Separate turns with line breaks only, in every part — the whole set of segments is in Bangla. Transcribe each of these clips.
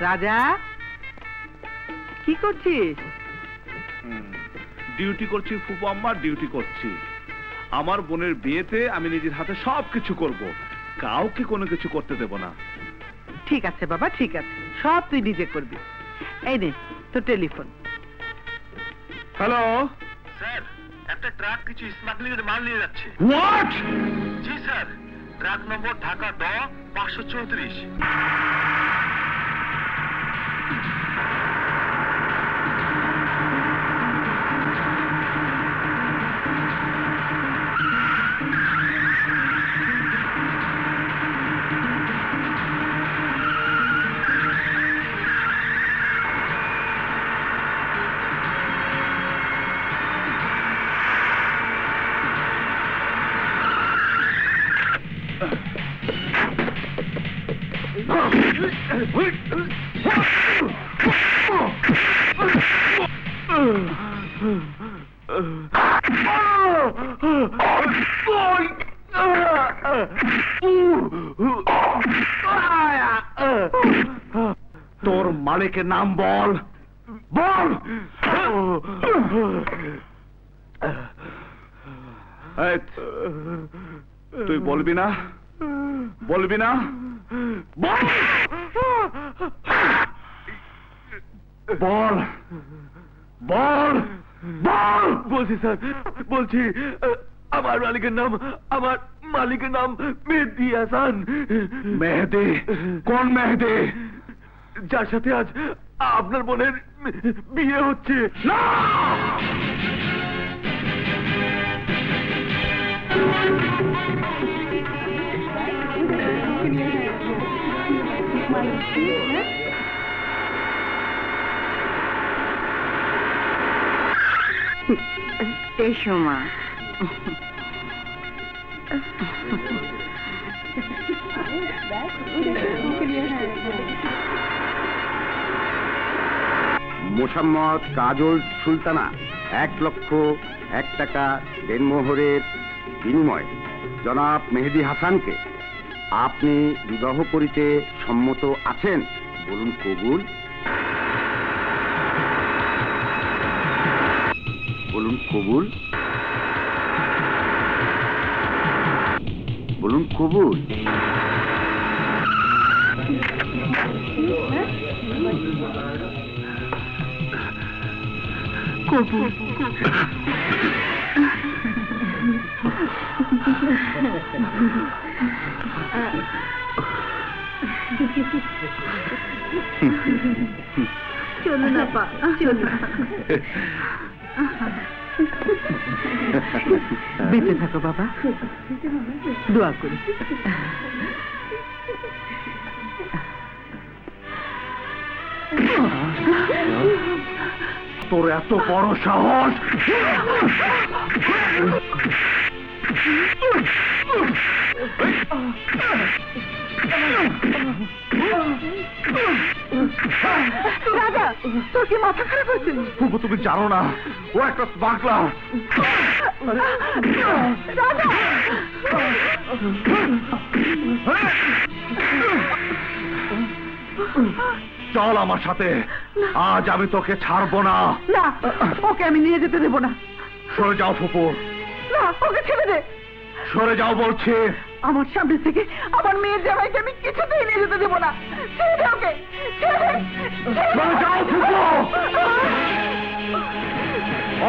রাজা? কি করছিস?
ডিউটি করছি ফুপু আম্মা ডিউটি করছি। আমার বোনের বিয়েতে আমি নিজের হাতে সব কিছু করব। কাউকে কোনো কিছু করতে দেব না।
ঠিক আছে বাবা ঠিক আছে। সব তুই নিজে করবি। এই নে তো টেলিফোন।
হ্যালো?
স্যার একটা ট্রাক কিছু স্মাগলিং এর মাল নিয়ে যাচ্ছে।
হোয়াট
জি স্যার ট্রাক নম্বর ঢাকা দ পাঁচশো চৌত্রিশ। Thank you.
তোর মালিকের নাম বল। বল। তুই বলবি না? বলবি না? বল। বল। বল। বল
বলছি স্যার। বলছি আমার মালিকের নাম আমার মালিকের নাম মেহেদি হাসান।
মেহেদি? কোন মেহেদি?
যার সাথে আজ আপনার বোনের বিয়ে হচ্ছে।
না!
এসো মা।
মোসাম্মদ কাজল সুলতানা এক লক্ষ এক টাকা দেনমোহরের বিনিময়ে জনাব মেহেদি হাসানকে আপনি বিবাহ করিতে সম্মত আছেন? বলুন কবুল। বলুন কবুল। বলুন কবুল।
চলো না পা চলো বেঁচে থাকো বাবা দোয়া করি
তোর এত বড় সাহস!
রাজা তোর কি মাথা খারাপ হয়েছে?
তুমি জানো না ও একটা
রাজা!
চল আমার সাথে আজ আমি তোকে ছাড়বো না।
না ওকে আমি নিয়ে যেতে দেবো না।
সরে যাও ফুপু
না ওকে ছেড়ে দে।
সরে যাও বলছি।
আমার সামনে থেকে আমার মেয়ের জামাইকে আমি কিছুতেই নিয়ে যেতে দেবো না। ছেড়ে দে ওকে।
যাও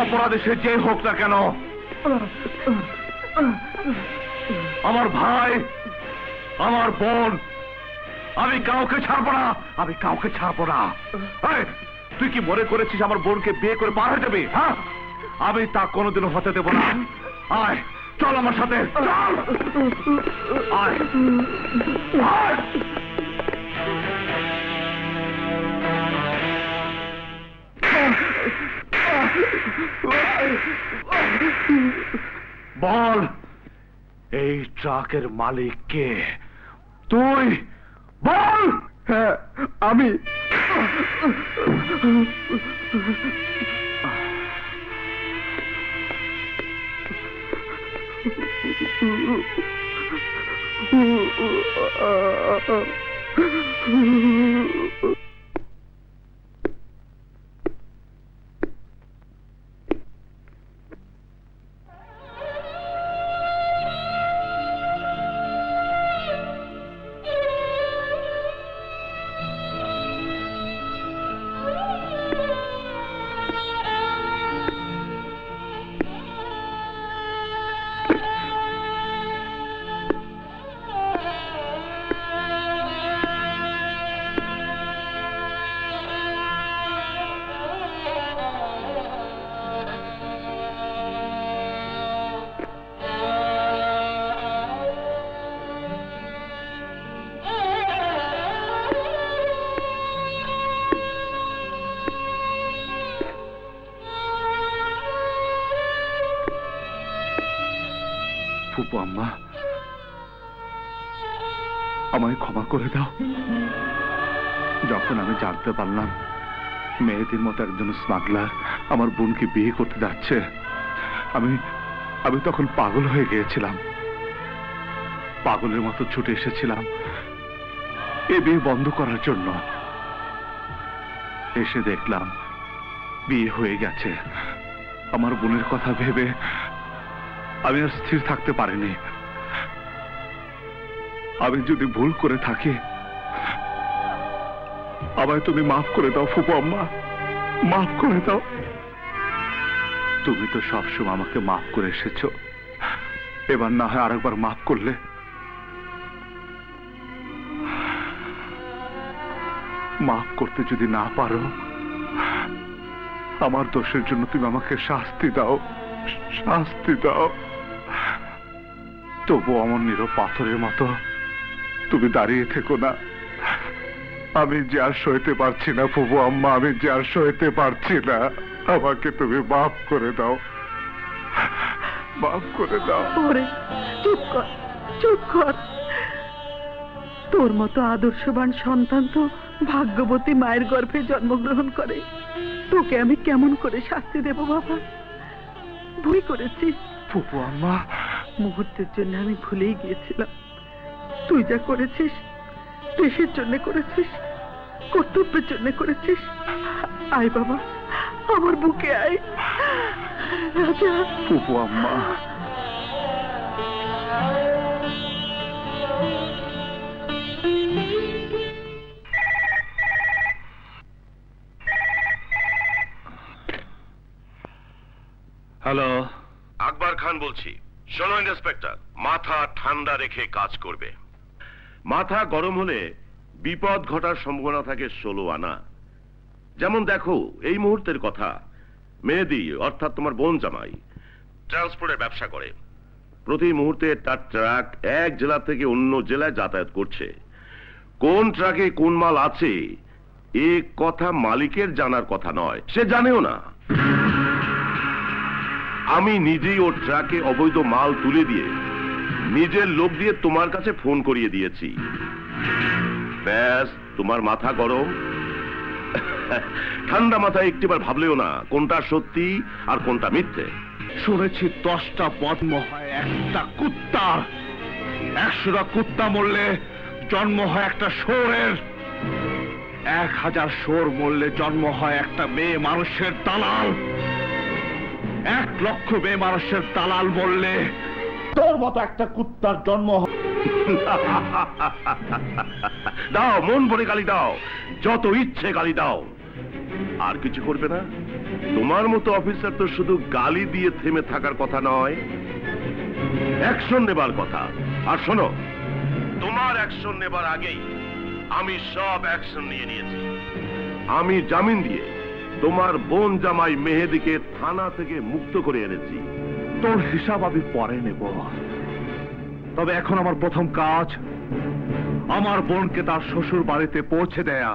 অপরাধী সে যে হোক না কেন। আমার ভাই আমার বোন আমি কাউকে ছাড়বো না আমি কাউকে ছাড়বো না। তুই কি মনে করেছিস আমার বোনকে বিয়ে করে পার হয়ে যাবে হ্যাঁ? আমি তা কোনোদিনও হতে দেবো না। আয়। চল আমার সাথে বল এই ট্রাকের মালিক কে? তুই? বল!
হ্যাঁ আমি। Mm-hmm.
ফুপু আম্মা? আমায় ক্ষমা করে দাও। যখন আমি জানতে পারলাম মেয়েদের মতো একজন স্মাগলার আমার বোনকে বিয়ে করতে যাচ্ছে, আমি আমি তখন পাগল হয়ে গিয়েছিলাম। পাগলের মতো ছুটে এসেছিলাম এ বিয়ে বন্ধ করার জন্য। এসে দেখলাম বিয়ে হয়ে গেছে। আমার বোনের কথা ভেবে আমি আর স্থির থাকতে পারিনি। আমি যদি ভুল করে থাকি, আমায় তুমি মাফ করে দাও ফুপু আম্মা। মাফ করে দাও। তুমি তো সবসময় আমাকে মাফ করে এসেছ। এবার না হয় আরেকবার মাফ করলে। মাফ করতে যদি না পারো, আমার দোষের জন্য তুমি আমাকে শাস্তি দাও। শাস্তি দাও। তবু আমার নির পাথরের মতো তুমি দাঁড়িয়ে থেকো না। আমি যে আর সইতে পারছি না ফুবু আম্মা, আমি যে আর সইতে পারছি না। আমাকে তুমি মাফ করে দাও। মাফ করে দাও।
ওরে, চুপ কর চুপ কর। তোর মতো আদর্শবান সন্তান তো ভাগ্যবতী মায়ের গর্ভে জন্মগ্রহণ করে। তোকে আমি কেমন করে শাস্তি দেব, বাবা? ভুল করেছি।
পুপু আম্মা,
মুহূর্তের জন্য আমি ভুলেই গিয়েছিলাম। তুই যা করেছিস, দেশের জন্য করেছিস, কর্তব্যের জন্য করেছিস। আয় বাবা, আমার বুকে আয়। রাজা।
ফুপু আম্মা। হ্যালো,
আকবর খান বলছি। শোনো ইন্সপেক্টর, মাথা ঠান্ডা রেখে কাজ করবে। মাথা গরম হলে বিপদ ঘটার সম্ভাবনা থাকে ষোলো আনা। যেমন দেখো, এই মুহূর্তের কথা। মেহেদি, অর্থাৎ তোমার বোন জামাই ট্রান্সপোর্টের ব্যবসা করে। প্রতি মুহূর্তে তার ট্রাক এক জেলা থেকে অন্য জেলায় যাতায়াত করছে। কোন ট্রাকে কোন মাল আছে, এ কথা মালিকের জানার কথা নয়। সে জানেও না। আমি নিজেই ওর ট্রাকে অবৈধ মাল তুলে দিয়ে নিজের লোক দিয়ে তোমার কাছে ফোন করিয়ে দিয়েছি। ব্যাস, তোমার মাথা গরম। ঠান্ডা মাথায় একটিবার ভাবলেও না, কোনটা সত্যি আর কোনটা মিথ্যে।
শুনেছি দশটা জন্ম হয়, একটা কুত্তার একশোটা কুত্তা মরলে জন্ম হয় একটা শোরের। এক হাজার শোর মরলে জন্ম হয় একটা মেয়ে মানুষের দালাল। এক লক্ষ মেয়ে মানুষের দালাল মরলে তোর মতো একটা কুত্তার জন্ম
দাও, মন ভরে গালি দাও, যত ইচ্ছে গালি দাও। আর কিছু করবে না? তোমার মতো অফিসার তো শুধু গালি দিয়ে থেমে থাকার কথা নয়, অ্যাকশন নেবার কথা। আর শোনো, তোমার অ্যাকশন নেবার আগেই আমি সব অ্যাকশন নিয়ে নিয়েছি। আমি জামিন দিয়ে তোমার বোন জামাই মেহেদিকে থানা থেকে মুক্ত করে এনেছি।
তোর হিসাব আমি পরে নেব। তবে এখন আমার প্রথম কাজ, আমার বোনকে তার শ্বশুর বাড়িতে পৌঁছে দেয়া।